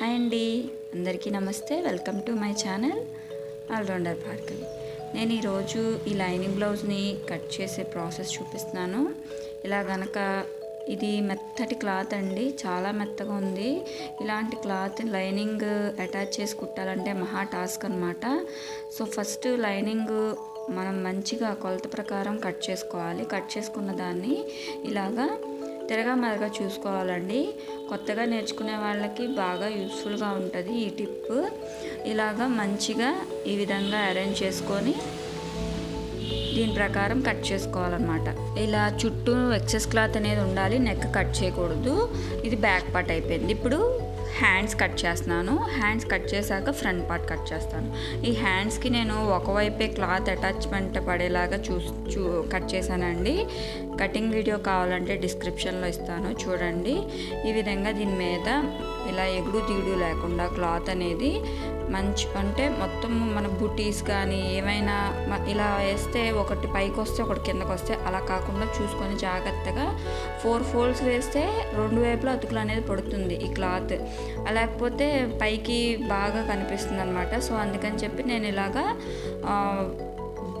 Hi అండి. అందరికీ నమస్తే. Welcome to my channel all-rounder Bhargavi. నేను ఈరోజు ఈ లైనింగ్ బ్లౌజ్ని కట్ చేసే ప్రాసెస్ చూపిస్తున్నాను. ఇలా గనక ఇది మెత్తటి క్లాత్ అండి. చాలా మెత్తగా ఉంది. ఇలాంటి క్లాత్ లైనింగ్ అటాచ్ చేసి కుట్టాలంటే మహా టాస్క్ అనమాట సో ఫస్ట్ లైనింగ్ మనం మంచిగా కొలత ప్రకారం కట్ చేసుకోవాలి. కట్ చేసుకున్న దాన్ని ఇలాగా తిరగా మరగా చూసుకోవాలండి. కొత్తగా నేర్చుకునే వాళ్ళకి బాగా యూస్ఫుల్గా ఉంటుంది ఈ టిప్. ఇలాగా మంచిగా ఈ విధంగా అరేంజ్ చేసుకొని దీని ప్రకారం కట్ చేసుకోవాలన్నమాట. ఇలా చుట్టూ ఎక్సెస్ క్లాత్ అనేది ఉండాలి నెక్ కట్ చేయకూడదు. ఇది బ్యాక్ పార్ట్ అయిపోయింది. ఇప్పుడు హ్యాండ్స్ కట్ చేస్తున్నాను. హ్యాండ్స్ కట్ చేశాక ఫ్రంట్ పార్ట్ కట్ చేస్తాను. ఈ హ్యాండ్స్కి నేను ఒకవైపే క్లాత్ అటాచ్మెంట్ పడేలాగా చూ చూ కట్ చేశానండి. కటింగ్ వీడియో కావాలంటే డిస్క్రిప్షన్లో ఇస్తాను చూడండి. ఈ విధంగా దీని మీద ఇలా ఎగుడు దిగుడు లేకుండా క్లాత్ అనేది మంచి అంటే మొత్తం మన బుటీస్ కానీ ఏమైనా ఇలా వేస్తే ఒకటి పైకి వస్తే ఒకటి కిందకి వస్తే అలా కాకుండా చూసుకొని జాగ్రత్తగా ఫోర్ ఫోల్డ్స్ వేస్తే రెండు వైపులా అతుకులు అనేది పడుతుంది ఈ క్లాత్. లేకపోతే పైకి బాగా కనిపిస్తుంది అనమాట సో అందుకని చెప్పి నేను ఇలాగా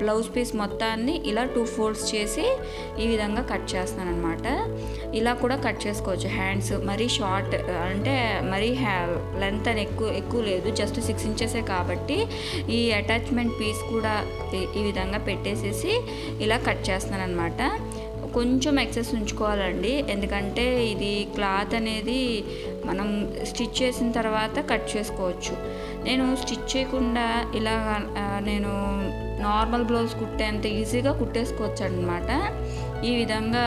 బ్లౌజ్ పీస్ మొత్తాన్ని ఇలా టూ ఫోల్డ్స్ చేసి ఈ విధంగా కట్ చేస్తాను అనమాట ఇలా కూడా కట్ చేసుకోవచ్చు. హ్యాండ్స్ మరీ షార్ట్ అంటే మరీ హ్యా లెంత్ అని ఎక్కువ ఎక్కువ లేదు. జస్ట్ సిక్స్ ఇంచెసే కాబట్టి ఈ అటాచ్మెంట్ పీస్ కూడా ఈ- విధంగా పెట్టేసేసి ఇలా కట్ చేస్తాను అనమాట కొంచెం ఎక్సెస్ ఉంచుకోవాలండి. ఎందుకంటే ఇది క్లాత్ అనేది మనం స్టిచ్ చేసిన తర్వాత కట్ చేసుకోవచ్చు. నేను స్టిచ్ చేయకుండా ఇలా నేను నార్మల్ బ్లౌజ్ కుట్టేంత ఈజీగా కుట్టేసుకోవచ్చు అనమాట ఈ విధంగా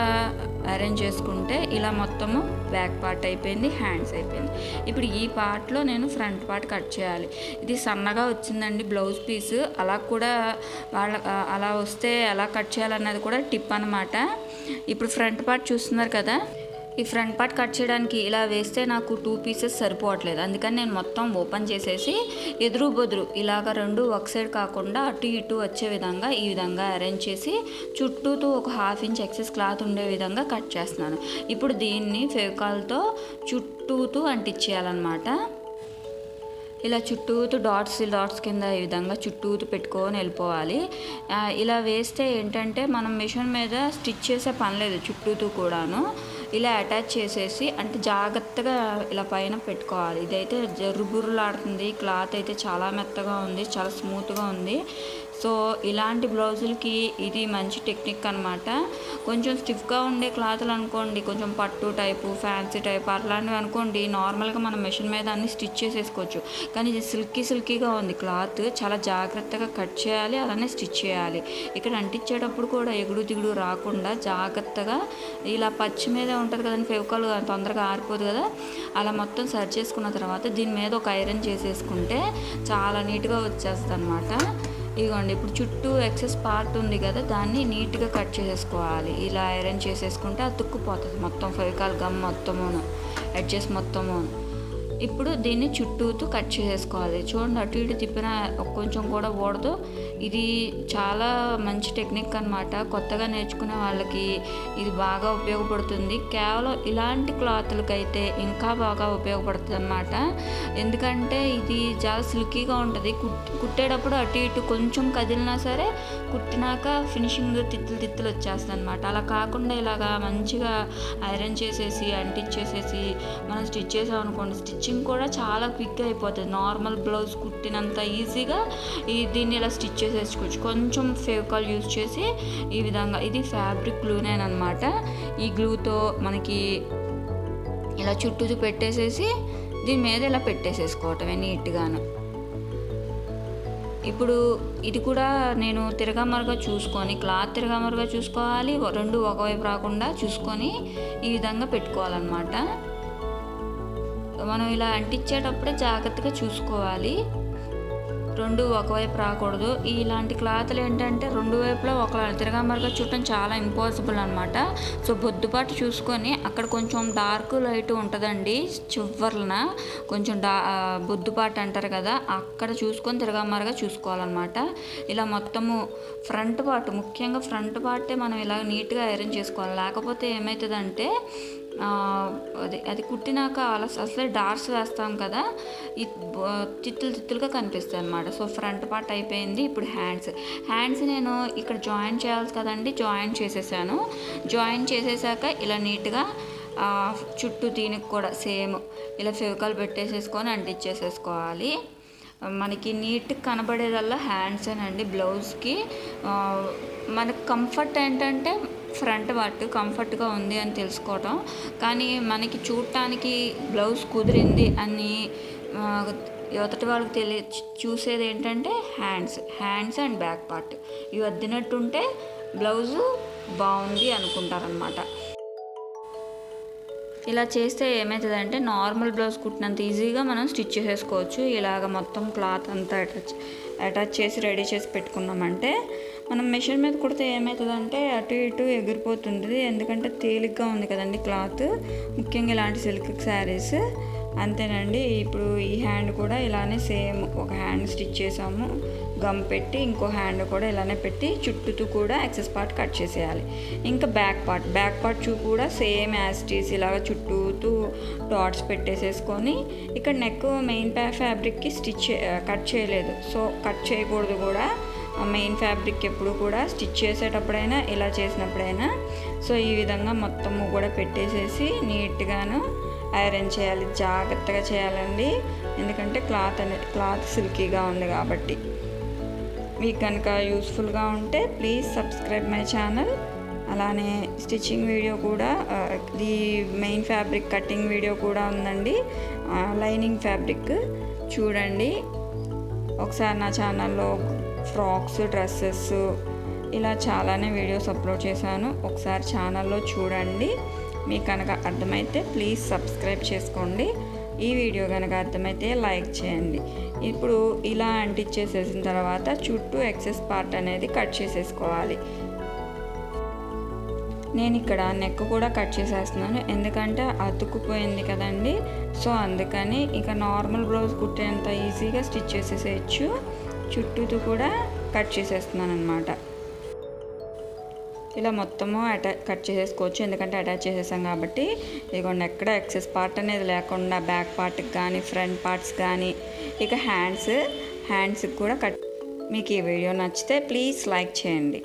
అరేంజ్ చేసుకుంటే ఇలా మొత్తము బ్యాక్ పార్ట్ అయిపోయింది హ్యాండ్స్ అయిపోయింది. ఇప్పుడు ఈ పార్ట్లో నేను ఫ్రంట్ పార్ట్ కట్ చేయాలి. ఇది సన్నగా వచ్చిందండి బ్లౌజ్ పీస్. అలా కూడా వాళ్ళ అలా వస్తే ఎలా కట్ చేయాలన్నది కూడా టిప్ అనమాట ఇప్పుడు ఫ్రంట్ పార్ట్ చూస్తున్నారు కదా? ఈ ఫ్రంట్ పార్ట్ కట్ చేయడానికి ఇలా వేస్తే నాకు టూ పీసెస్ సరిపోవట్లేదు. అందుకని నేను మొత్తం ఓపెన్ చేసేసి ఎదురు బొదురు ఇలాగ రెండు ఒక సైడ్ కాకుండా అటు ఇటు వచ్చే విధంగా ఈ విధంగా అరేంజ్ చేసి చుట్టూతో ఒక హాఫ్ ఇంచ్ ఎక్సెస్ క్లాత్ ఉండే విధంగా కట్ చేస్తున్నాను. ఇప్పుడు దీన్ని ఫెవికాల్తో చుట్టూతూ అంటించేయాలన్నమాట. ఇలా చుట్టూతు డాట్స్ డాట్స్ కింద ఈ విధంగా చుట్టూతు పెట్టుకొని వెళ్ళిపోవాలి. ఇలా వేస్తే ఏంటంటే మనం మిషన్ మీద స్టిచ్ చేసే పని లేదు చుట్టూతు కూడాను. ఇలా అటాచ్ చేసేసి అంటే జాగ్రత్తగా ఇలా పైన పెట్టుకోవాలి. ఇదైతే జరుబురులాడుతుంది క్లాత్ అయితే చాలా మెత్తగా ఉంది చాలా స్మూత్గా ఉంది. సో ఇలాంటి బ్లౌజులకి ఇది మంచి టెక్నిక్ అనమాట కొంచెం స్టిఫ్గా ఉండే క్లాత్లు అనుకోండి కొంచెం పట్టు టైపు ఫ్యాన్సీ టైప్ అట్లాంటివి అనుకోండి నార్మల్గా మనం మెషిన్ మీద అన్ని స్టిచ్ చేసేసుకోవచ్చు. కానీ ఇది సిల్కీ సిల్కీగా ఉంది క్లాత్ చాలా జాగ్రత్తగా కట్ చేయాలి అలానే స్టిచ్ చేయాలి. ఇక్కడ అంటించేటప్పుడు కూడా ఎగుడు దిగుడు రాకుండా జాగ్రత్తగా ఇలా పచ్చి మీద ఉంటుంది కదండి ఫెవికాల్ తొందరగా ఆరిపోదు కదా అలా మొత్తం సర్చ్ చేసుకున్న తర్వాత దీని మీద ఒక ఐరన్ చేసేసుకుంటే చాలా నీట్గా వచ్చేస్తుంది అనమాట ఇదిగోండి ఇప్పుడు చుట్టూ ఎక్సెస్ పార్ట్ ఉంది కదా దాన్ని నీట్గా కట్ చేసేసుకోవాలి. ఇలా ఐరన్ చేసేసుకుంటే అది తుక్కుపోతుంది. మొత్తం ఫెవికాల్ గమ్ మొత్తమును ఎడ్జెస్ మొత్తమును. ఇప్పుడు దీన్ని చుట్టూతో కట్ చేసేసుకోవాలి. చూడండి అటు ఇటు తిప్పిన కొంచెం కూడా ఓడదు ఇది చాలా మంచి టెక్నిక్ అనమాట కొత్తగా నేర్చుకునే వాళ్ళకి ఇది బాగా ఉపయోగపడుతుంది. కేవలం ఇలాంటి క్లాత్లకైతే ఇంకా బాగా ఉపయోగపడుతుంది అనమాట ఎందుకంటే ఇది చాలా సిల్కీగా ఉంటుంది. కుట్టేటప్పుడు అటు ఇటు కొంచెం కదిలినా సరే కుట్టినాక ఫినిషింగ్ తిత్తులు తిత్తులు వచ్చేస్తుంది అనమాట అలా కాకుండా ఇలాగా మంచిగా ఐరన్ చేసేసి అంటించేసేసి మనం స్టిచ్ చేసాం అనుకోండి స్టిచ్చింగ్ కూడా చాలా క్విక్ అయిపోతుంది. నార్మల్ బ్లౌజ్ కుట్టినంత ఈజీగా ఈ దీన్ని ఇలా స్టిచ్ చేసేసుకోవచ్చు కొంచెం ఫేవికాల్ యూజ్ చేసి ఈ విధంగా ఇది ఫ్యాబ్రిక్ గ్లూనేనమాట ఈ గ్లూతో మనకి ఇలా చుట్టూ పెట్టేసేసి దీని మీద ఇలా పెట్టేసేసుకోవటమే నీట్గాను. ఇప్పుడు ఇది కూడా నేను తిరగమరగా చూసుకొని క్లాత్ తిరగమరుగా చూసుకోవాలి రెండు ఒకవైపు రాకుండా చూసుకొని ఈ విధంగా పెట్టుకోవాలన్నమాట. మనం ఇలా అంటించేటప్పుడే జాగ్రత్తగా చూసుకోవాలి. రెండు ఒకవైపు రాకూడదు. ఇలాంటి క్లాత్లు ఏంటంటే రెండు వైపులా ఒక తిరగమరగా చుట్టం చాలా ఇంపాసిబుల్ అనమాట సో బొద్దుపాటు చూసుకొని అక్కడ కొంచెం డార్క్ లైట్ ఉంటుందండి చివర్లన. కొంచెం డా ఆ, బొద్దుపాటు అంటారు కదా అక్కడ చూసుకొని తిరగమరగా చూసుకోవాలన్నమాట. ఇలా మొత్తము ఫ్రంట్ పార్ట్ ముఖ్యంగా ఫ్రంట్ పార్టే మనం ఇలా నీట్గా ఐరన్ చేసుకోవాలి. లేకపోతే ఏమవుతుందంటే అది అది కుట్టినాక అలా అసలే డార్క్స్ వేస్తాం కదా ఈ బ- తిత్తులు తిత్తులుగా కనిపిస్తాయి అనమాట సో ఫ్రంట్ పార్ట్ అయిపోయింది ఇప్పుడు హ్యాండ్స్. హ్యాండ్స్ నేను ఇక్కడ జాయిన్ చేయాలి కదండి జాయిన్ చేసేసాను. జాయిన్ చేసేసాక ఇలా నీట్గా చుట్టూ దీనికి కూడా సేమ్ ఇలా ఫెవికాల్ పెట్టేసేసుకొని అంటించేసేసుకోవాలి మనకి నీట్ కనబడేదల్లా హ్యాండ్స్ అండి బ్లౌజ్కి మనకు కంఫర్ట్ ఏంటంటే ఫ్రంట్ పార్ట్ కంఫర్ట్గా ఉంది అని తెలుసుకోవటం. కానీ మనకి చూడటానికి బ్లౌజ్ కుదిరింది అని యువతటి వాళ్ళకి తెలియ చూసేది ఏంటంటే hands hands and back part. ఇవి వద్దినట్టుంటే బ్లౌజు బాగుంది అనుకుంటారనమాట ఇలా చేస్తే ఏమవుతుందంటే నార్మల్ బ్లౌజ్ కుట్టినంత ఈజీగా మనం స్టిచ్ చేసేసుకోవచ్చు. ఇలాగ మొత్తం క్లాత్ అంతా అటాచ్ అటాచ్ చేసి రెడీ చేసి పెట్టుకున్నామంటే మనం మెషిన్ మీద కుడితే ఏమవుతుందంటే అటు ఇటు ఎగిరిపోతుంది ఎందుకంటే తేలిగ్గా ఉంది కదండి క్లాత్. ముఖ్యంగా ఇలాంటి సిల్క్ శారీస్. అంతేనండి. ఇప్పుడు ఈ హ్యాండ్ కూడా ఇలానే సేమ్ ఒక హ్యాండ్ స్టిచ్ చేసాము. గమ్ పెట్టి ఇంకో హ్యాండ్ కూడా ఇలానే పెట్టి చుట్టూతూ కూడా ఎక్సెస్ పార్ట్ కట్ చేసేయాలి. ఇంకా బ్యాక్ పార్ట్. బ్యాక్ పార్ట్ చూ కూడా సేమ్ యాస్టీస్ ఇలాగ చుట్టూతూ డాట్స్ పెట్టేసేసుకొని ఇక్కడ నెక్ మెయిన్ ప్యా ఫ్యాబ్రిక్కి స్టిచ్ కట్ చేయలేదు. సో కట్ చేయకూడదు కూడా. మెయిన్ ఫ్యాబ్రిక్ ఎప్పుడు కూడా స్టిచ్ చేసేటప్పుడైనా ఇలా చేసినప్పుడైనా. సో ఈ విధంగా మొత్తము కూడా పెట్టేసేసి నీట్గాను ఐరన్ చేయాలి జాగ్రత్తగా చేయాలండి. ఎందుకంటే క్లాత్ అనేది క్లాత్ సిల్కీగా ఉంది కాబట్టి. మీకు కనుక యూస్ఫుల్గా ఉంటే ప్లీజ్ సబ్స్క్రైబ్ మై ఛానల్ అలానే స్టిచ్చింగ్ వీడియో కూడా ది ఇది మెయిన్ ఫ్యాబ్రిక్ కటింగ్ వీడియో కూడా ఉందండి. లైనింగ్ ఫ్యాబ్రిక్ చూడండి. ఒకసారి నా ఛానల్లో ఫ్రాక్స్ డ్రెస్సెస్ ఇలా చాలానే వీడియోస్ అప్లోడ్ చేశాను. ఒకసారి ఛానల్లో చూడండి. మీకు కనుక అర్థమైతే ప్లీజ్ సబ్స్క్రైబ్ చేసుకోండి. ఈ వీడియో కనుక అర్థమైతే లైక్ చేయండి. ఇప్పుడు ఇలా అంటించేసేసిన తర్వాత చుట్టూ ఎక్సెస్ పార్ట్ అనేది కట్ చేసేసుకోవాలి. నేను ఇక్కడ నెక్ కూడా కట్ చేసేస్తున్నాను. ఎందుకంటే అతుక్కుపోయింది కదండి. సో అందుకని ఇక నార్మల్ బ్లౌజ్ కుట్టేంత ఈజీగా స్టిచ్ చేసేసేయచ్చు. చుట్టూతో కూడా కట్ చేసేస్తున్నాను అనమాట ఇలా మొత్తము అటా కట్ చేసేసుకోవచ్చు. ఎందుకంటే అటాచ్ చేసేసాం కాబట్టి ఇదిగోండి ఎక్కడ ఎక్సెస్ పార్ట్ అనేది లేకుండా బ్యాక్ పార్ట్కి కానీ ఫ్రంట్ పార్ట్స్ కానీ ఇక హ్యాండ్స్ హ్యాండ్స్కి కూడా కట్. మీకు ఈ వీడియో నచ్చితే ప్లీజ్ లైక్ చేయండి.